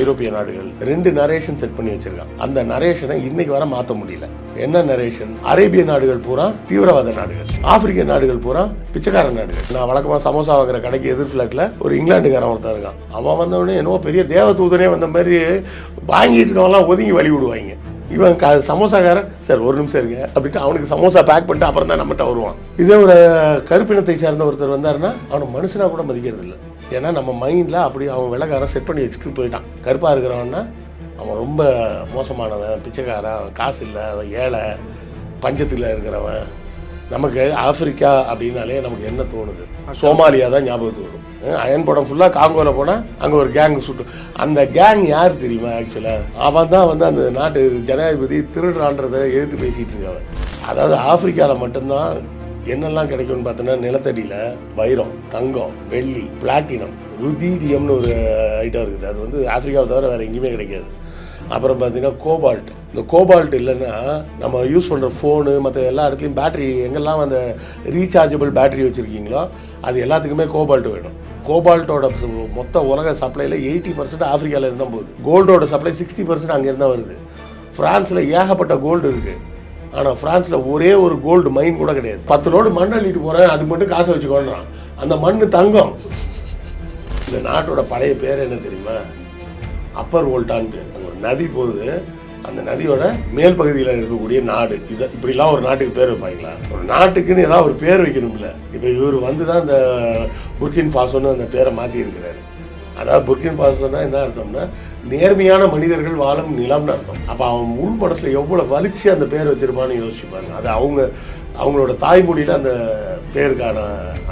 ஐரோப்பிய நாடுகள் ரெண்டு நரேஷன் செட் பண்ணி வச்சிருக்காங்க. அந்த நரேஷனை இன்னைக்கு வர மாற்ற முடியல. என்ன நரேஷன் அரேபிய நாடுகள் பூரா தீவிரவாத நாடுகள். ஆப்பிரிக்க நாடுகள் பூரா பிச்சைக்கார நாடுகள். நான் வழக்கமா சமோசா வாங்குற கடைக்கு எதிர் ஃபிளாட்ல ஒரு இங்கிலாந்துக்காரன் ஒருத்தன் இருக்கான். அவன் வந்தவொடனே என்னவோ பெரிய தேவதூதனே வந்த மாதிரி வாங்கிட்டு இருக்கவங்களாம் ஒதுங்கி வழி விடுவாங்க. இவன் க சமோசாக்காரன் சார் ஒரு நிமிஷம் இருங்க அப்படின்ட்டு அவனுக்கு சமோசா பேக் பண்ணிட்டு அப்புறம் தான் நம்மகிட்ட வருவான். இதே ஒரு கருப்பினத்தை சார்ந்த ஒருத்தர் வந்தாருன்னா அவனை மனுஷனா கூட மதிக்கிறது இல்லை ஏன்னா நம்ம மைண்டில் அப்படி அவன் வெள்ளக்காரன் செட் பண்ணி வச்சுட்டு போயிட்டான். கருப்பாக இருக்கிறவன்னா அவன் ரொம்ப மோசமானவன் பிச்சைக்காரன் காசு இல்லை அவன் ஏழை பஞ்சத்தில் இருக்கிறவன். நமக்கு ஆப்பிரிக்கா அப்படின்னாலே நமக்கு என்ன தோணுது? சோமாலியா தான் ஞாபகத்துக்கு வரும். அயன் படம் ஃபுல்லாக காங்கோவில் போனால் அங்கே ஒரு கேங் சுட்டு அந்த கேங் யார் தெரியுமா ஆக்சுவலாக அவன் தான் வந்து அந்த நாட்டு ஜனாதிபதி திருடுறான்றதை எழுத்து பேசிகிட்டு இருக்கான். அதாவது ஆப்பிரிக்காவில் மட்டும்தான் என்னெல்லாம் கிடைக்கும்னு பார்த்தோன்னா நிலத்தடியில் வைரம் தங்கம் வெள்ளி பிளாட்டினம் ருதீடியம்னு ஒரு ஐட்டம் இருக்குது. அது வந்து ஆப்பிரிக்காவை தவிர வேறு எங்கேயுமே கிடைக்காது. அப்புறம் பார்த்தீங்கன்னா கோபால்ட் இந்த கோபால்ட் இல்லைன்னா நம்ம யூஸ் பண்ணுற ஃபோனு மற்ற எல்லா இடத்துலையும் பேட்டரி எங்கெல்லாம் அந்த ரீசார்ஜபிள் பேட்டரி வச்சுருக்கீங்களோ அது எல்லாத்துக்குமே கோபால்ட் வேணும். கோபால்ட்டோட மொத்த உலக சப்ளையில் எயிட்டி பர்சன்ட் ஆஃப்ரிக்காவில் இருந்தால் போகுது. கோல்டோட சப்ளை சிக்ஸ்டி பர்சன்ட் அங்கேருந்து தான் வருது. ஃப்ரான்ஸில் ஏகப்பட்ட கோல்டு இருக்குது ஆனால் ஃப்ரான்ஸில் ஒரே ஒரு கோல்டு மைன் கூட கிடையாது. பத்து லோடு மண் அள்ளிட்டு போகிறேன் அது மட்டும் காசை வச்சுக்கோன்றான். அந்த மண் தங்கம். இந்த நாட்டோட பழைய பேர் என்ன தெரியுமா? அப்பர் வோல்டான் பேர் ஒரு நதி போகுது. அந்த நதியோட மேல் பகுதியில் இருக்கக்கூடிய நாடு. இது இப்படிலாம் ஒரு நாட்டுக்கு பேர் வைப்பாங்களா? ஒரு நாட்டுக்குன்னு ஏதாவது ஒரு பேர் வைக்கணும்ல. இப்போ இவர் வந்து தான் இந்த புர்கின் ஃபாசோன்னு அந்த பேரை மாற்றி இருக்கிறாரு அதாவது புர்கின் ஃபாசோன்னா என்ன அர்த்தம்னா நேர்மையான மனிதர்கள் வாழும் நிலம்னு அர்த்தம். அப்போ அவன் உள் மனசில் எவ்வளோ வலிச்சு அந்த பேர் வச்சிருப்பான்னு யோசிப்பாங்க அது அவங்க அவங்களோட தாய்மொழியில் அந்த பேருக்கான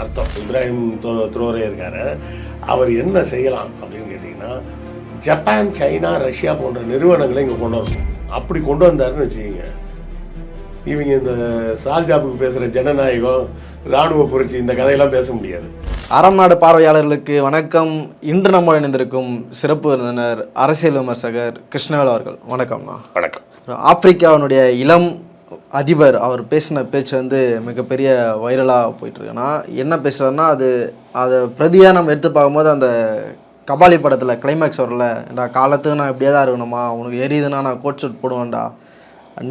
அர்த்தம். இப்ராஹிம் துரோரே இருக்கார். அவர் என்ன செய்யலாம் அப்படின்னு கேட்டிங்கன்னா ஜப்பான் சைனா ரஷ்யா போன்ற நிறுவனங்களை இங்கே கொண்டு வரணும். அப்படி கொண்டு வந்தாருன்னு வச்சுக்கோங்க. இவங்க இந்த சால்ஜாப்புக்கு பேசுகிற ஜனநாயகம் இராணுவ புரட்சி இந்த கதையெல்லாம் பேச முடியாது. அறம் நாடு பார்வையாளர்களுக்கு வணக்கம். இன்று நம்ம இணைந்திருக்கும் சிறப்பு விருந்தினர் அரசியல் விமர்சகர் கிருஷ்ணவேல் அவர்கள். வணக்கம்ண்ணா வணக்கம். ஆப்பிரிக்காவினுடைய இளம் அதிபர் அவர் பேசின பேச்சு வந்து மிகப்பெரிய வைரலாக போயிட்டுருக்குன்னா என்ன பேசுகிறாருன்னா அது அதை பிரதியாக நம்ம எடுத்து பார்க்கும்போது அந்த கபாலி படத்தில் கிளைமேக்ஸ் வரல இந்த காலத்துக்கு நான் இப்படியே தான் இருக்கணுமா? உனக்கு எரியுதுன்னா நான் கோட் ஷூட் போடுவேன்டா.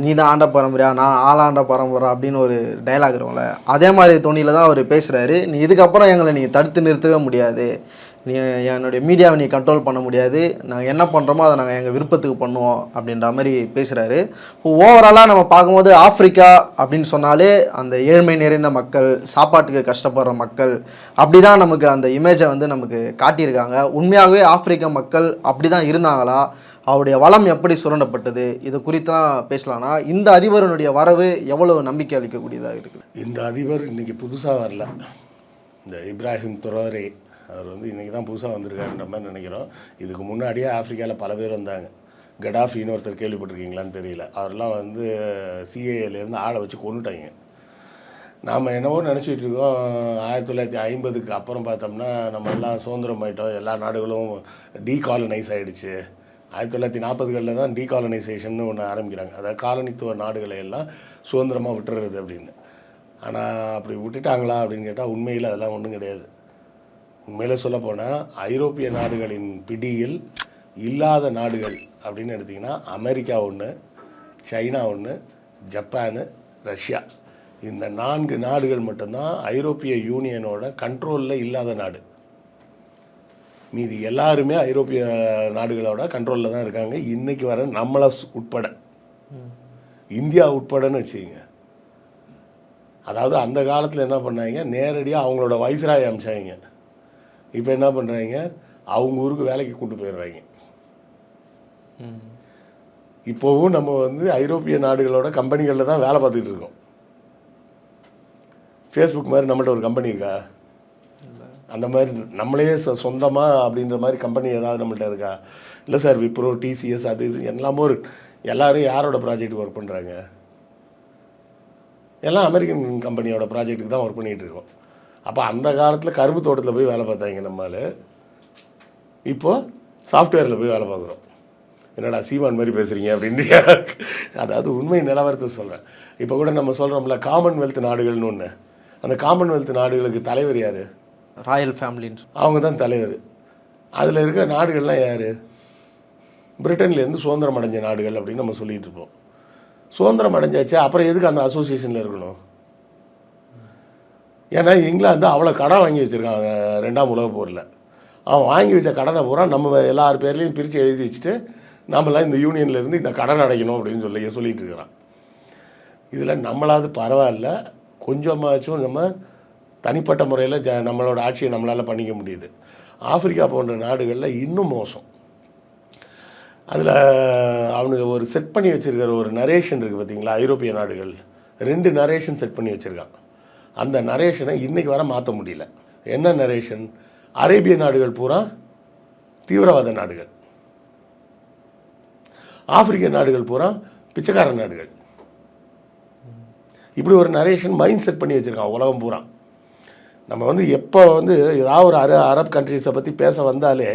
நீ தான் ஆண்ட பரம்பரையா நான் ஆளாண்ட பரம்பரை அப்படின்னு ஒரு டைலாக் இருக்கும்ல. அதே மாதிரி தொனியில் தான் அவர் பேசுகிறாரு நீ இதுக்கப்புறம் எங்களை நீ தடுத்து நிறுத்தவே முடியாது. நீ என்னுடைய மீடியாவை நீ கண்ட்ரோல் பண்ண முடியாது. நாங்கள் என்ன பண்ணுறோமோ அதை நாங்கள் எங்கள் விருப்பத்துக்கு பண்ணுவோம் அப்படின்ற மாதிரி பேசுகிறாரு இப்போ ஓவராலாக நம்ம பார்க்கும்போது ஆஃப்ரிக்கா அப்படின்னு சொன்னாலே அந்த ஏழ்மை நிறைந்த மக்கள் சாப்பாட்டுக்கு கஷ்டப்படுற மக்கள் அப்படி தான் நமக்கு அந்த இமேஜை வந்து நமக்கு காட்டியிருக்காங்க. உண்மையாகவே ஆப்பிரிக்க மக்கள் அப்படி தான் இருந்தாங்களா? அவருடைய வளம் எப்படி சுரண்டப்பட்டது இது குறித்து தான் பேசலாம்னா இந்த அதிபரனுடைய வரவு எவ்வளவு நம்பிக்கை அளிக்கக்கூடியதாக இருக்குது? இந்த அதிபர் இன்னைக்கு புதுசாக வரல. இந்த இப்ராஹிம் துரோரே அவர் வந்து இன்னைக்கு தான் புதுசாக வந்திருக்காருன்ற மாதிரி நினைக்கிறோம். இதுக்கு முன்னாடியே ஆஃப்ரிக்காவில் பல பேர் வந்தாங்க. கடாஃபின்னு ஒருத்தர் கேள்விப்பட்டிருக்கீங்களான்னு தெரியல. அவரெல்லாம் வந்து சிஏலேருந்து ஆளை வச்சு கொண்டுட்டாங்க நாம் என்னவோ நினச்சிட்டு இருக்கோம். ஆயிரத்தி தொள்ளாயிரத்தி ஐம்பதுக்கு அப்புறம் பார்த்தோம்னா நம்ம எல்லாம் சுதந்திரம் ஆயிட்டோம். எல்லா நாடுகளும் டீகாலனைஸ் ஆகிடுச்சு ஆயிரத்தி தொள்ளாயிரத்தி நாற்பதுகளில் தான் டீகாலனைசேஷன் ஒன்று ஆரம்பிக்கிறாங்க. அதாவது காலனித்துவ நாடுகளை எல்லாம் சுதந்திரமாக விட்டுறது அப்படின்னு. ஆனால் அப்படி விட்டுட்டாங்களா அப்படின்னு கேட்டால் உண்மையில் அதெல்லாம் ஒன்றும் கிடையாது. உண்மையில் சொல்லப்போனால் ஐரோப்பிய நாடுகளின் பிடியில் இல்லாத நாடுகள் அப்படின்னு எடுத்திங்கன்னா அமெரிக்கா ஒன்று சைனா ஒன்று ஜப்பானு ரஷ்யா. இந்த நான்கு நாடுகள் மட்டும்தான் ஐரோப்பிய யூனியனோட கண்ட்ரோலில் இல்லாத நாடு. மீதி எல்லாருமே ஐரோப்பிய நாடுகளோட கண்ட்ரோலில் தான் இருக்காங்க. இன்றைக்கி வர நம்மளை உட்பட. இந்தியா உட்படன்னு வச்சுக்கோங்க. அதாவது அந்த காலத்தில் என்ன பண்ணாங்க? நேரடியாக அவங்களோட வைஸ்ராய் அமிச்சாங்க. இப்போ என்ன பண்ணுறாங்க அவங்க ஊருக்கு வேலைக்கு கூட்டு போயிடுறாங்க. இப்போவும் நம்ம வந்து ஐரோப்பிய நாடுகளோட கம்பெனிகளில் தான் வேலை பார்த்துக்கிட்டு இருக்கோம். ஃபேஸ்புக் மாதிரி நம்மள்ட்ட ஒரு கம்பெனி இருக்கா? அந்த மாதிரி நம்மளே சொ சொந்தமாக அப்படின்ற மாதிரி கம்பெனி ஏதாவது நம்மள்ட்ட இருக்கா? இல்லை சார் விப்ரோ டிசிஎஸ் அது இது எல்லாமோ இருக்கு எல்லாரும் யாரோட ப்ராஜெக்ட் ஒர்க் பண்ணுறாங்க எல்லாம் அமெரிக்கன் கம்பெனியோட ப்ராஜெக்ட்டுக்கு தான் ஒர்க் பண்ணிகிட்டு இருக்கோம். அப்போ அந்த காலத்தில் கரும்பு தோட்டத்தில் போய் வேலை பார்த்தாங்க நம்மால். இப்போது சாஃப்ட்வேரில் போய் வேலை பார்க்குறோம். என்னடா சீமான் மாதிரி பேசுகிறீங்க அப்படின்றியா அதாவது உண்மை நிலவரத்தை சொல்கிறேன் இப்போ கூட நம்ம சொல்கிறோம்ல காமன்வெல்த் நாடுகள்னு ஒன்று அந்த காமன்வெல்த் நாடுகளுக்கு தலைவர் யார்? ராயல் ஃபேமிலின்னு அவங்க தான் தலைவர். அதில் இருக்க நாடுகள்லாம் யார்? பிரிட்டன்லேருந்து சுதந்திரம் அடைஞ்ச நாடுகள் அப்படின்னு நம்ம சொல்லிகிட்டு இருப்போம். சுதந்திரம் அடைஞ்சாச்சு அப்புறம் எதுக்கு அந்த அசோசியேஷனில் இருக்கணும்? ஏன்னா இங்கிலாந்து அவ்வளோ கடன் வாங்கி வச்சுருக்காங்க ரெண்டாம் உலக போரில். அவன் வாங்கி வச்ச கடனை பூரா நம்ம எல்லார் பேர்லேயும் பிரித்து எழுதி வச்சுட்டு நம்மளாம் இந்த யூனியன்லேருந்து இந்த கடன் அடைக்கணும் அப்படின்னு சொல்லி சொல்லிகிட்டு இருக்கிறான். இதில் நம்மளாவது பரவாயில்ல கொஞ்சமாச்சும் நம்ம தனிப்பட்ட முறையில் ஜ நம்மளோட ஆட்சியை நம்மளால் பண்ணிக்க முடியுது. ஆப்பிரிக்கா போன்ற நாடுகளில் இன்னும் மோசம். அதில் அவனுக்கு ஒரு செட் பண்ணி வச்சிருக்கிற ஒரு நரேஷன் இருக்குது பார்த்தீங்களா ஐரோப்பிய நாடுகள். ரெண்டு நரேஷன் செட் பண்ணி வச்சுருக்கான் அந்த நரேஷனை இன்றைக்கி வர மாற்ற முடியல. என்ன நரேஷன் அரேபிய நாடுகள் பூரா தீவிரவாத நாடுகள். ஆப்பிரிக்க நாடுகள் பூரா பிச்சைக்கார நாடுகள். இப்படி ஒரு நரேஷன் மைண்ட் செட் பண்ணி வச்சுருக்கான் உலகம் பூரா. நம்ம வந்து எப்போ வந்து ஏதாவது ஒரு அர அரப் கண்ட்ரீஸை பற்றி பேச வந்தாலே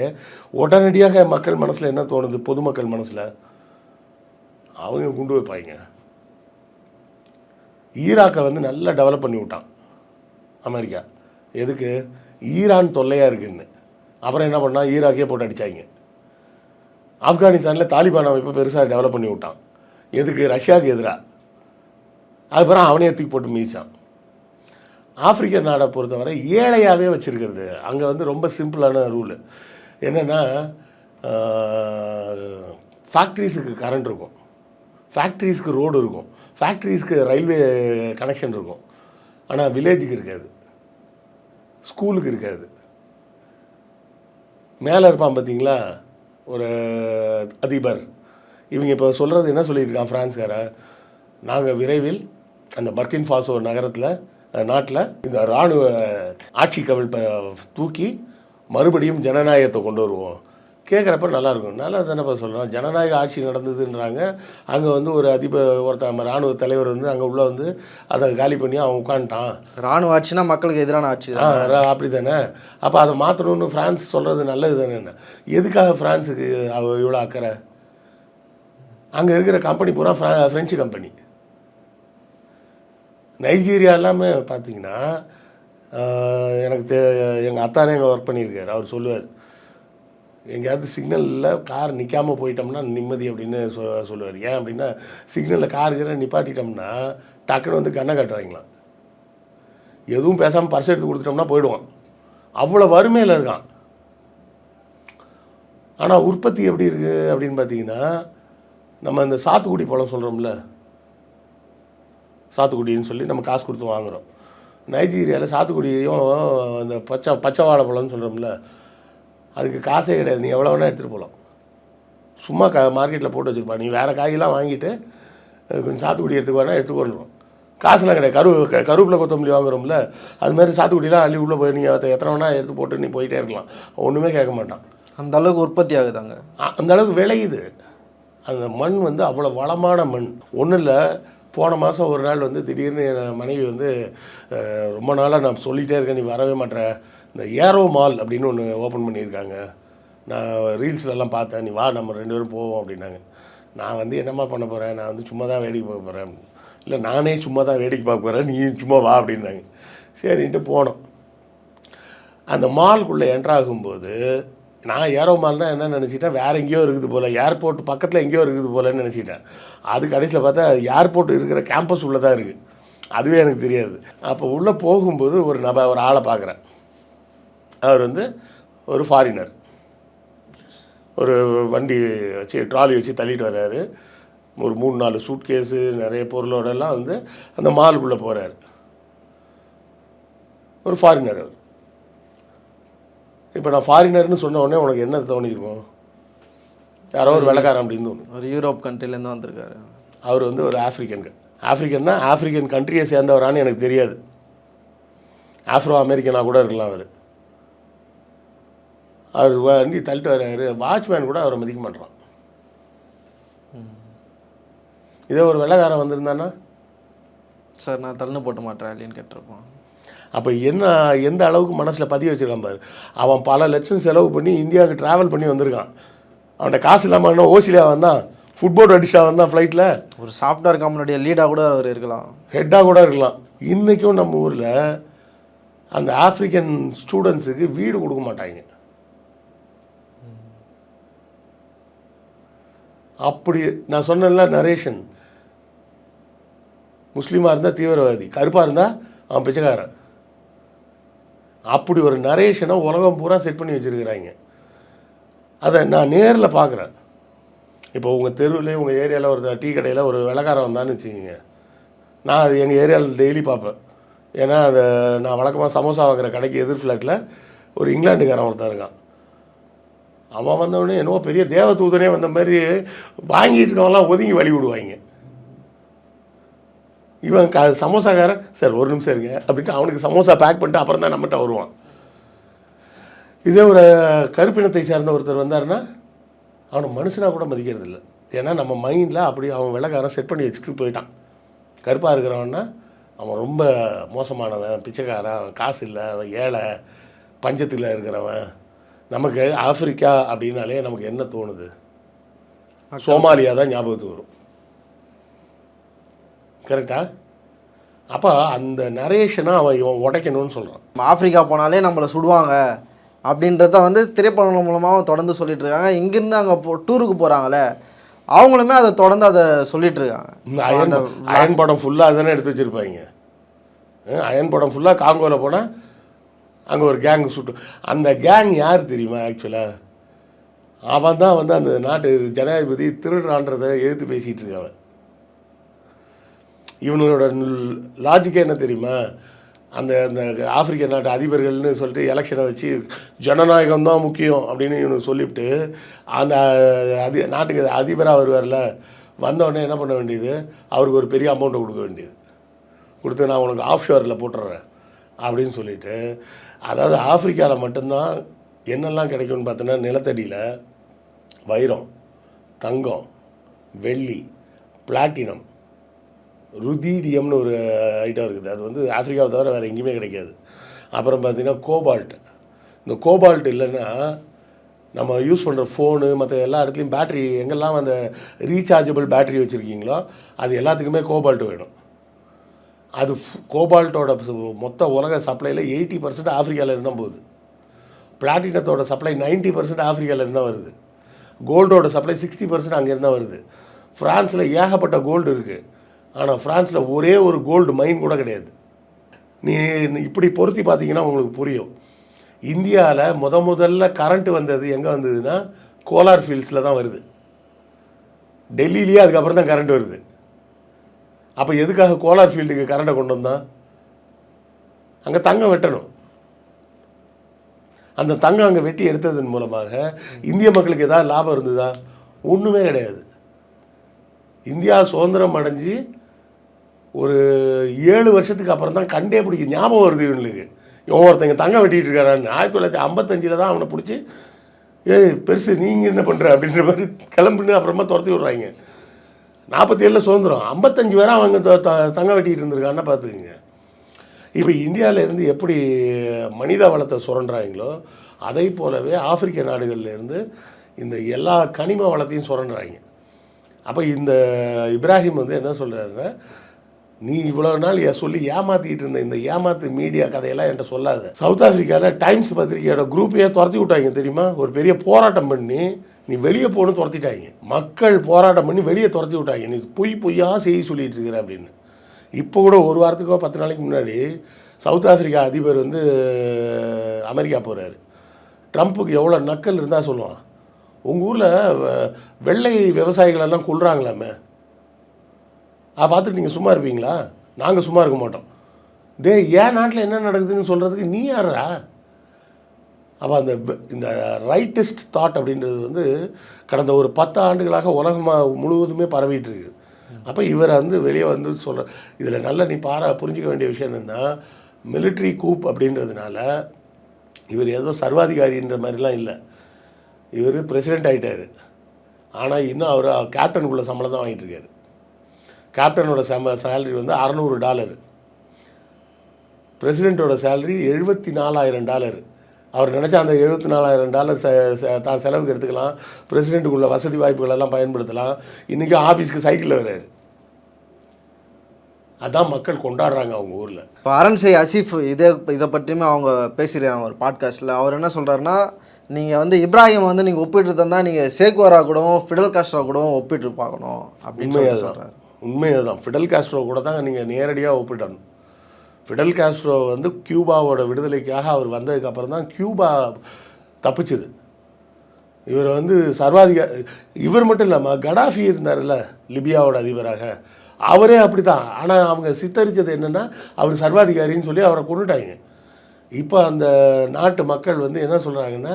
உடனடியாக மக்கள் மனசில் என்ன தோணுது? பொதுமக்கள் மனசில்? அவங்க குண்டு வைப்பாங்க ஈராக்கை வந்து நல்லா டெவலப் பண்ணி விட்டான். அமெரிக்கா. எதுக்கு? ஈரான் தொல்லையாக இருக்குன்னு. அப்புறம் என்ன பண்ணால் ஈராக்கே போட்டு அடித்தாங்க ஆப்கானிஸ்தானில் தாலிபான் அமைப்பை பெருசாக டெவலப் பண்ணி விட்டான். எதுக்கு? ரஷ்யாவுக்கு எதிராக அதுக்கப்புறம் அவனே தூக்கி போட்டு மீச்சான் ஆப்பிரிக்க நாடை பொறுத்தவரை ஏழையாகவே வச்சுருக்கிறது. அங்கே வந்து ரொம்ப சிம்பிளான ரூலு என்னென்னா ஃபேக்ட்ரிஸுக்கு கரண்ட் இருக்கும். ஃபேக்ட்ரிஸ்க்கு ரோடு இருக்கும். ஃபேக்ட்ரிஸ்க்கு ரயில்வே கனெக்ஷன் இருக்கும். ஆனால் வில்லேஜுக்கு இருக்காது. ஸ்கூலுக்கு இருக்காது. மேலே இருப்பான் பார்த்தீங்களா ஒரு அதிபர். இவங்க இப்போ சொல்கிறது என்ன சொல்லியிருக்கான் இருக்கான் ஃப்ரான்ஸ்காரன் நாங்கள் விரைவில் அந்த பர்கின் ஃபாசோ நகரத்தில் நாட்டில் இந்த இராணுவ ஆட்சி கவிழ் ப- தூக்கி மறுபடியும் ஜனநாயகத்தை கொண்டு வருவோம். கேட்குறப்ப நல்லாயிருக்கும் நல்லா தானேப்பா சொல்கிறோம் ஜனநாயக ஆட்சி நடந்ததுன்றாங்க. அங்கே வந்து ஒரு அதிபர் ஒருத்தன் இராணுவ தலைவர் வந்து அங்கே உள்ள வந்து அதை காலி பண்ணி அவன் உட்காந்துட்டான் ராணுவ ஆட்சினா மக்களுக்கு எதிரான ஆட்சி அப்படி தானே அப்போ அதை மாற்றணும்னு ஃப்ரான்ஸ் சொல்கிறது நல்லது தானே எதுக்காக ஃப்ரான்ஸுக்கு அவ இவ்வளோ அக்கறை? அங்கே இருக்கிற கம்பெனி பூரா ஃப்ரா ஃப்ரெஞ்சு கம்பெனி நைஜீரியா எல்லாமே பார்த்தீங்கன்னா எனக்கு தே எங்கள் அத்தானே எங்கள் ஒர்க் பண்ணியிருக்காரு. அவர் சொல்லுவார் எங்கேயாவது சிக்னலில் கார் நிற்காமல் போயிட்டோம்னா நிம்மதி அப்படின்னு சொ சொல்லுவார். ஏன் அப்படின்னா சிக்னலில் கார் கீரை நிப்பாட்டிட்டோம்னா டக்குன்னு வந்து கண்ணை காட்டுவாங்களாம். எதுவும் பேசாமல் பர்ஸ் எடுத்து கொடுத்துட்டோம்னா போயிடுவான். அவ்வளோ வறுமையில் இருக்கான். ஆனால் உற்பத்தி எப்படி இருக்குது அப்படின்னு பார்த்தீங்கன்னா நம்ம இந்த சாத்துக்குடி பழம் சொல்கிறோம்ல சாத்துக்குடின்னு சொல்லி நம்ம காசு கொடுத்து வாங்குகிறோம் நைஜீரியாவில் சாத்துக்குடியையும் அந்த பச்சை பச்சை வாழைப்பழம்னு சொல்கிறோம்ல அதுக்கு காசே கிடையாது. நீ எவ்வளோ வேணால் எடுத்துகிட்டு போகலாம் சும்மா க மார்க்கெட்டில் போட்டு வச்சுருப்பா. நீ வேறு காயெல்லாம் வாங்கிட்டு கொஞ்சம் சாத்துக்குடி எடுத்துக்கு வேணா எடுத்துக்கொண்டுரும் காசுலாம் கிடையாது. கரு க- கருவேப்பிலை கொத்தமல்லி வாங்குறோம்ல அது மாதிரி சாத்துக்குடிலாம் அள்ளி உள்ளே போய் நீங்கள் எத்தனை வேணா எடுத்து போட்டு நீ போயிட்டே இருக்கலாம். ஒன்றுமே கேட்க மாட்டான். அந்த அளவுக்கு உற்பத்தி ஆகுதாங்க? அந்த அளவுக்கு விளையுது. அந்த மண் வந்து அவ்வளோ வளமான மண். ஒன்றும் இல்லை போன மாதம் ஒரு நாள் வந்து திடீர்னு என் மனைவி வந்து ரொம்ப நாளாக நான் சொல்லிகிட்டே இருக்கேன் நீ வரவே மாட்ற. இந்த ஏரோ மால் அப்படின்னு ஒன்று ஓப்பன் பண்ணியிருக்காங்க. நான் ரீல்ஸ்லலாம் பார்த்தேன் நீ வா நம்ம ரெண்டு பேரும் போவோம் அப்படின்னாங்க. நான் வந்து என்னம்மா பண்ண போகிறேன் நான் வந்து சும்மா தான் வேடிக்கை பார்க்க போகிறேன் இல்லை நானே சும்மா தான் வேடிக்கை பார்க்க போகிறேன் நீ சும்மா வா அப்படின்னாங்க. சரின்ட்டு போனோம். அந்த மால்குள்ளே என்ட்ராகும்போது நான் ஏரோ மால்னா என்ன நினச்சிட்டேன்? வேறு எங்கேயோ இருக்குது போல். ஏர்போர்ட் பக்கத்தில் எங்கேயோ இருக்குது போலன்னு நினச்சிட்டேன். அது கடைசியில் பார்த்தா ஏர்போர்ட் இருக்கிற கேம்பஸ் உள்ளே தான் இருக்குது அதுவே எனக்கு தெரியாது. அப்போ உள்ளே போகும்போது ஒரு நப ஒரு ஆளை பார்க்குறேன். அவர் வந்து ஒரு ஃபாரினர் ஒரு வண்டி வச்சு ட்ராலி வச்சு தள்ளிட்டு வர்றாரு. ஒரு மூணு நாலு சூட் கேஸு நிறைய பொருளோடலாம் வந்து அந்த மாலுக்குள்ளே போகிறாரு ஒரு ஃபாரினர் அவர். இப்போ நான் ஃபாரினர்னு சொன்ன உடனே உனக்கு என்ன தோணியிருக்கும் யாரோ ஒரு வெள்ளக்காரன் அப்படின்னு தோணும். ஒரு யூரோப் கண்ட்ரிலேருந்து வந்திருக்காரு. அவர் வந்து ஒரு ஆஃப்ரிக்கன் ஆஃப்ரிக்கன்னா ஆஃப்ரிக்கன் கண்ட்ரியை சேர்ந்தவரான்னு எனக்கு தெரியாது. ஆஃப்ரோ அமெரிக்கனாக கூட இருக்கலாம் அவர். அவர் வண்டி தள்ளிட்டு வர்றாரு வாட்ச்மேன் கூட அவரை மதிக்க மாட்டான் இதே ஒரு வெள்ளைக்காரன் வந்திருந்தான்னா? சார் நான் தள்ளு போட்டு மாட்டேன் அப்படின்னு கேட்டிருப்பான். அப்போ என்ன எந்த அளவுக்கு மனசில் பதிய வச்சிருக்கான் பாரு. அவன் பல லட்சம் செலவு பண்ணி இந்தியாவுக்கு ட்ராவல் பண்ணி வந்திருக்கான். அவன்கிட்ட காசு இல்லாமல் என்ன ஓசிலியா வந்தான் ஃபுட்போர்ட் அடிச்சா வந்தான் ஃப்ளைட்டில் ஒரு சாஃப்ட்வேர் கம்பெனியுடைய லீடாக கூட அவர் இருக்கலாம். ஹெட்டாக கூட இருக்கலாம். இன்றைக்கும் நம்ம ஊரில் அந்த ஆப்பிரிக்கன் ஸ்டூடெண்ட்ஸுக்கு வீடு கொடுக்க மாட்டாங்க. அப்படி நான் சொன்னேன்ல நரேஷன் முஸ்லீமாக இருந்தால் தீவிரவாதி கருப்பாக இருந்தால் அவன் பிச்சைக்காரன். அப்படி ஒரு நரேஷனை உலகம் பூரா செட் பண்ணி வச்சுருக்கிறாங்க. அதை நான் நேரில் பார்க்குறேன். இப்போ உங்கள் தெருவில் உங்கள் ஏரியாவில் ஒரு டீ கடையில் ஒரு விளக்காரம் வந்தான்னு வச்சுக்கோங்க. நான் அது எங்கள் ஏரியாவில் டெய்லி பார்ப்பேன். ஏன்னா அதை நான் வழக்கமாக சமோசா வாங்குற கடைக்கு எதிர் ஃப்ளாட்டில் ஒரு இங்கிலாந்துக்காரன் ஒருத்தன் இருக்கான். அவன் வந்தவொடனே என்னவோ பெரிய தேவதூதனே வந்த மாதிரி வாங்கிட்டு இருக்கவங்களாம் ஒதுங்கி வழி விடுவாங்க. இவன் க சமோசாக்காரன். சார் ஒரு நிமிஷம் இருங்க அப்படின்ட்டு அவனுக்கு சமோசா பேக் பண்ணிட்டு அப்புறம் தான் நம்மகிட்ட வருவான். இதே ஒரு கருப்பினத்தை சேர்ந்த ஒருத்தர் வந்தாருன்னா அவனை மனுஷனாக கூட மதிக்கிறது இல்லை ஏன்னா நம்ம மைண்டில் அப்படி அவன் வெள்ளைக்காரன் செட் பண்ணி வச்சுட்டு போயிட்டான். கருப்பாக இருக்கிறவன்னா அவன் ரொம்ப மோசமானவன் பிச்சைக்காரன் காசு இல்லை அவன் ஏழை பஞ்சத்தில் இருக்கிறவன். நமக்கு ஆப்பிரிக்கா அப்படின்னாலே நமக்கு என்ன தோணுது? சோமாலியா தான் ஞாபகத்துக்கு வரும். கரெக்டா அப்போ அந்த நரேஷனை அவன் இவன் உடைக்கணும்னு சொல்கிறான் நம்ம ஆப்பிரிக்கா போனாலே நம்மளை சுடுவாங்க. அப்படின்றத வந்து திரைப்படம் மூலமாக தொடர்ந்து சொல்லிட்டு இருக்காங்க இங்கேருந்து அங்கே போ டூருக்கு போகிறாங்களே அவங்களுமே அதை தொடர்ந்து அதை சொல்லிட்டு இருக்காங்க இந்த அயன் அயன் படம் ஃபுல்லாக தானே எடுத்து வச்சுருப்பாங்க. அயன் படம் ஃபுல்லாக காங்கோவில் போனால் அங்கே ஒரு கேங் சுட்டு அந்த கேங் யார் தெரியுமா ஆக்சுவலாக அவன் தான் வந்து அந்த நாட்டு ஜனாதிபதி திருடுறான்றதை எழுத்து பேசிகிட்டு இருக்கான். இவனோட லாஜிக்கே என்ன தெரியுமா? அந்த அந்த ஆப்பிரிக்க நாட்டு அதிபர்கள்னு சொல்லிட்டு எலெக்ஷனை வச்சு ஜனநாயகம் தான் முக்கியம் அப்படின்னு இவனுக்கு சொல்லிவிட்டு அந்த அதி நாட்டுக்கு அதிபராக வருவார்ல வந்தவொடனே என்ன பண்ண வேண்டியது? அவருக்கு ஒரு பெரிய அமௌண்ட்டை கொடுக்க வேண்டியது. கொடுத்து நான் உனக்கு ஆஃப் ஷோரில் போட்டுறேன் அப்படின்னு சொல்லிட்டு அதாவது ஆப்பிரிக்காவில் மட்டும்தான் என்னெல்லாம் கிடைக்கும்னு பார்த்தோன்னா நிலத்தடியில் வைரம் தங்கம் வெள்ளி பிளாட்டினம் ருதீடியம்னு ஒரு ஐட்டம் இருக்குது. அது வந்து ஆஃப்ரிக்காவை தவிர வேறு எங்கேயுமே கிடைக்காது. அப்புறம் பார்த்தீங்கன்னா கோபால்ட். இந்த கோபால்ட் இல்லைன்னா நம்ம யூஸ் பண்ணுற ஃபோனு மற்ற எல்லா இடத்துலையும் பேட்ரி எங்கெல்லாம் அந்த ரீசார்ஜபிள் பேட்ரி வச்சுருக்கீங்களோ அது எல்லாத்துக்குமே கோபால்ட் வேணும். அது கோபால்ட்டோட மொத்த உலக சப்ளையில் எயிட்டி பர்சன்ட் ஆஃப்ரிக்காவில் இருந்தால் போகுது. பிளாட்டினத்தோட சப்ளை 90% பர்சன்ட் ஆஃப்ரிக்காவில் இருந்தால் வருது. கோல்டோட சப்ளை சிக்ஸ்டி பர்சன்ட் அங்கேருந்து தான் வருது. ஃப்ரான்ஸில் ஏகப்பட்ட கோல்டு இருக்குது ஆனால் ஃப்ரான்ஸில் ஒரே ஒரு கோல்டு மைன் கூட கிடையாது. நீ இப்படி பொருத்தி பார்த்தீங்கன்னா உங்களுக்கு புரியும். இந்தியாவில் முத முதல்ல கரண்ட் வந்தது எங்கே வந்ததுன்னா கோலார் ஃபீல்ட்ஸில் தான் வருது. டெல்லியிலேயே அதுக்கப்புறம் தான் கரண்ட் வருது. அப்போ எதுக்காக கோலார் ஃபீல்டுக்கு கரண்ட்டை கொண்டு வந்தான்? அங்கே தங்கம் வெட்டணும். அந்த தங்கம் அங்கே வெட்டி எடுத்ததன் மூலமாக இந்திய மக்களுக்கு ஏதாவது லாபம் இருந்ததா? ஒன்றுமே கிடையாது. இந்தியா சுதந்திரம் அடைஞ்சு ஒரு ஏழு வருஷத்துக்கு அப்புறம் தான் கண்டே பிடிக்கும். ஞாபகம் வருது இவனுக்கு இவன் ஒருத்தங்க தங்க வெட்டிகிட்டு இருக்காரான்னு ஆயிரத்தி தொள்ளாயிரத்தி ஐம்பத்தஞ்சில் தான் அவனை பிடிச்சி ஏய் பெருசு நீங்கள் என்ன பண்ணுற அப்படின்ற மாதிரி கிளம்புன்னு அப்புறமா துரத்தி விட்றாங்க. நாற்பத்தி ஏழில் சுதந்திரம். ஐம்பத்தஞ்சு பேரை அவங்க த- த- தங்கம் இருந்திருக்காங்கன்னா பார்த்துக்குங்க இப்போ இந்தியாவிலேருந்து எப்படி மனித வளத்தை சுரண்டுறாங்களோ அதை போலவே ஆப்பிரிக்க நாடுகள்லேருந்து இந்த எல்லா கனிம வளத்தையும் சுரண்டுறாங்க. அப்போ இந்த இப்ராஹிம் வந்து என்ன சொல்கிறாருன்னா நீ இவ்வளோ நாள் ஏ- சொல்லி ஏமாத்திட்டு இருந்த இந்த ஏமாத்து மீடியா கதையெல்லாம் என்கிட்ட சொல்லாத. சவுத் ஆஃப்ரிக்காவில் டைம்ஸ் பத்திரிக்கையோட குரூப்பையே துரத்தி விட்டாங்க தெரியுமா? ஒரு பெரிய போராட்டம் பண்ணி நீ வெளியே போகணும் துரத்திட்டாங்க. மக்கள் போராட்டம் பண்ணி வெளியே துரத்தி விட்டாங்க. நீ பொய் பொய்யா செய்தி சொல்லிட்டு இருக்கிற அப்படின்னு. இப்போ கூட ஒரு வாரத்துக்கோ பத்து நாளைக்கு முன்னாடி சவுத் ஆஃப்ரிக்கா அதிபர் வந்து அமெரிக்கா போகிறாரு ட்ரம்ப்புக்கு எவ்வளோ நக்கல் இருந்தால் சொல்லுவான். உங்கள் ஊரில் வெள்ளை விவசாயிகளெல்லாம் கொள்கிறாங்களாமே கொள்றாங்களாமே அதை பார்த்துட்டு நீங்கள் சும்மா இருப்பீங்களா? நாங்கள் சும்மா இருக்க மாட்டோம். டேய் ஏன் நாட்டில் என்ன நடக்குதுன்னு சொல்கிறதுக்கு நீ யாரா அப்போ அந்த இந்த ரைட்டஸ்ட் தாட் அப்படின்றது வந்து கடந்த ஒரு பத்து ஆண்டுகளாக உலகமாக முழுவதுமே பரவிட்டு இருக்குது. அப்போ இவர் வந்து வெளியே வந்து சொல்கிற இதில் நல்ல நீ பாரா புரிஞ்சுக்க வேண்டிய விஷயம் என்னென்னா மிலிட்ரி கூப் அப்படின்றதுனால இவர் ஏதோ சர்வாதிகாரின்ற மாதிரிலாம் இல்லை. இவர் பிரசிடெண்ட் ஆகிட்டார் ஆனால் இன்னும் அவர் கேப்டனுக்குள்ள சம்பளம் தான் வாங்கிட்டு இருக்காரு. கேப்டனோட சம சேலரி வந்து அறநூறு டாலர். பிரசிடெண்ட்டோட சேலரி எழுபத்தி நாலாயிரம் டாலர். அவர் நினச்சா அந்த எழுபத்தி நாலாயிரம் டாலர் தான் செலவுக்கு எடுத்துக்கலாம். பிரசிடெண்ட்டுக்குள்ள வசதி வாய்ப்புகள் எல்லாம் பயன்படுத்தலாம். இன்றைக்கி ஆஃபீஸ்க்கு சைக்கிளில் வர்றாரு. அதான் மக்கள் கொண்டாடுறாங்க அவங்க ஊரில். இப்போ அரண்சை அசீஃப் இதே இதை பற்றியுமே அவங்க பேசியிருக்காங்க ஒரு பாட்காஸ்ட்டில் அவர் என்ன சொல்கிறாருன்னா நீங்கள் வந்து இப்ராஹிம் வந்து நீங்கள் ஒப்பிட்டு தந்தா நீங்கள் சேக்வாரா கூடவும் ஃபிடல் காஸ்ட்ரோ கூடவும் ஒப்பிட்டு பார்க்கணும் அப்படின்னு சொல்கிறார் உண்மை அதுதான். ஃபிடல் காஸ்ட்ரோ கூட தான் நீங்கள் நேரடியாக ஒப்பிடணும். ஃபிடல் காஸ்ட்ரோ வந்து கியூபாவோட விடுதலைக்காக அவர் வந்ததுக்கப்புறம் தான் கியூபா தப்பிச்சுது. இவர் வந்து சர்வாதிகா இவர் மட்டும் இல்லாமல் கடாஃபி இருந்தார்ல லிபியாவோட அதிபராக. அவரே அப்படி தான் ஆனால் அவங்க சித்தரித்தது என்னென்னா அவர் சர்வாதிகாரின்னு சொல்லி அவரை கொண்டுட்டாங்க இப்போ அந்த நாட்டு மக்கள் வந்து என்ன சொல்கிறாங்கன்னா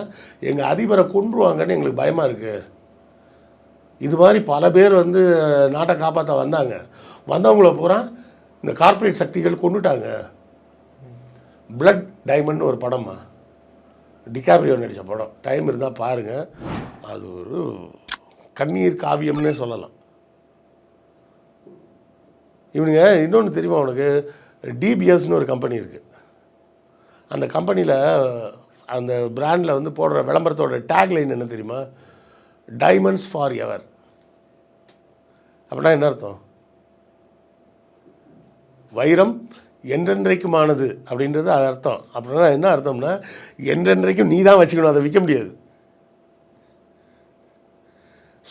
எங்கள் அதிபரை கொன்றுவாங்கன்னு எங்களுக்கு பயமாக இருக்குது இது மாதிரி பல பேர் வந்து நாட்டை காப்பாற்ற வந்தாங்க. வந்தவங்கள பூரா இந்த கார்ப்பரேட் சக்திகள் கொண்டுட்டாங்க. பிளட் டைமண்ட் ஒரு படமா? டிகாப்ரியோ நடித்த படம். டைம் இருந்தால் பாருங்கள் அது ஒரு கண்ணீர் காவியம்னே சொல்லலாம். இவனுங்க இன்னொன்று தெரியுமா உனக்கு? டிபிஎஸ்னு ஒரு கம்பெனி இருக்குது அந்த கம்பெனியில் அந்த பிராண்டில் வந்து போடுற விளம்பரத்தோட டேக்லைன் என்ன தெரியுமா? டைமண்ட்ஸ் ஃபார் எவர் அப்படின்னா என்ன அர்த்தம்? வைரம் என்றென்றைக்குமானது அப்படின்றது அது அர்த்தம். அப்படின்னா என்ன அர்த்தம்னா என்றென்றைக்கும் நீ தான் வச்சுக்கணும் அதை விற்க முடியாது.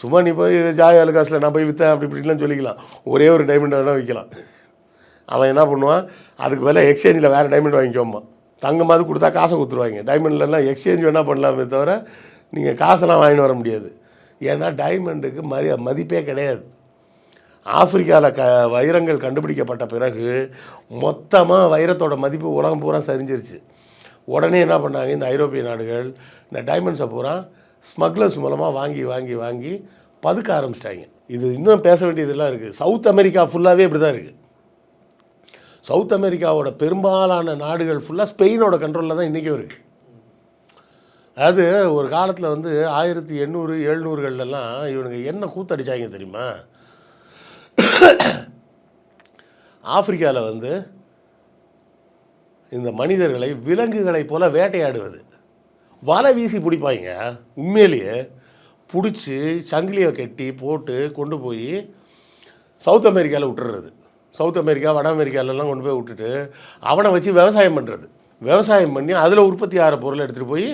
சும்மா நீ போய் ஜாய் காசில் நான் போய் விற்றேன் அப்படி இப்படிலாம் சொல்லிக்கலாம். ஒரே ஒரு டைமண்ட் வேணால் விற்கலாம். அவன் என்ன பண்ணுவான்? அதுக்கு வேலை எக்ஸ்சேஞ்சில் வேறு டைமண்ட் வாங்கிக்கோமா தங்கமாவது கொடுத்தா காசை கொடுத்துருவாங்க. டைமண்ட்லலாம் எக்ஸ்சேஞ்ச் வேணால் பண்ணலாமே தவிர நீங்கள் காசெல்லாம் வாங்கிட்டு வர முடியாது. ஏன்னா டைமண்டுக்கு மரி மதிப்பே கிடையாது. ஆப்பிரிக்காவில் க வைரங்கள் கண்டுபிடிக்கப்பட்ட பிறகு மொத்தமாக வைரத்தோட மதிப்பு உலகம் பூரா சரிஞ்சிருச்சு. உடனே என்ன பண்ணாங்க? இந்த ஐரோப்பிய நாடுகள் இந்த டைமண்ட்ஸை பூரா ஸ்மக்லர்ஸ் மூலமாக வாங்கி வாங்கி வாங்கி பதுக்க ஆரம்பிச்சிட்டாங்க. இது இன்னும் பேச வேண்டியதெல்லாம் இருக்குது சவுத் அமெரிக்கா ஃபுல்லாகவே இப்படி தான் இருக்குது சவுத் அமெரிக்காவோட பெரும்பாலான நாடுகள் ஃபுல்லாக ஸ்பெயினோட கண்ட்ரோலில் தான் இன்றைக்கும் இருக்குது அது ஒரு காலத்தில் வந்து ஆயிரத்தி எண்ணூறு எழுநூறுகள்லாம் இவனுங்க என்ன கூத்தடிச்சாங்க தெரியுமா? ஆப்பிரிக்காவில் வந்து இந்த மனிதர்களை விலங்குகளைப் போல வேட்டையாடுவது. வலை வீசி பிடிப்பாங்க உண்மையிலேயே பிடிச்சி சங்கிலியை கட்டி போட்டு கொண்டு போய் சவுத் அமெரிக்காவில் விட்டுறது. சவுத் அமெரிக்கா வட அமெரிக்காவிலலாம் கொண்டு போய் விட்டுட்டு அவனை வச்சு விவசாயம் பண்ணுறது விவசாயம் பண்ணி அதில் உற்பத்தி ஆகிற பொருளை எடுத்துகிட்டு போய்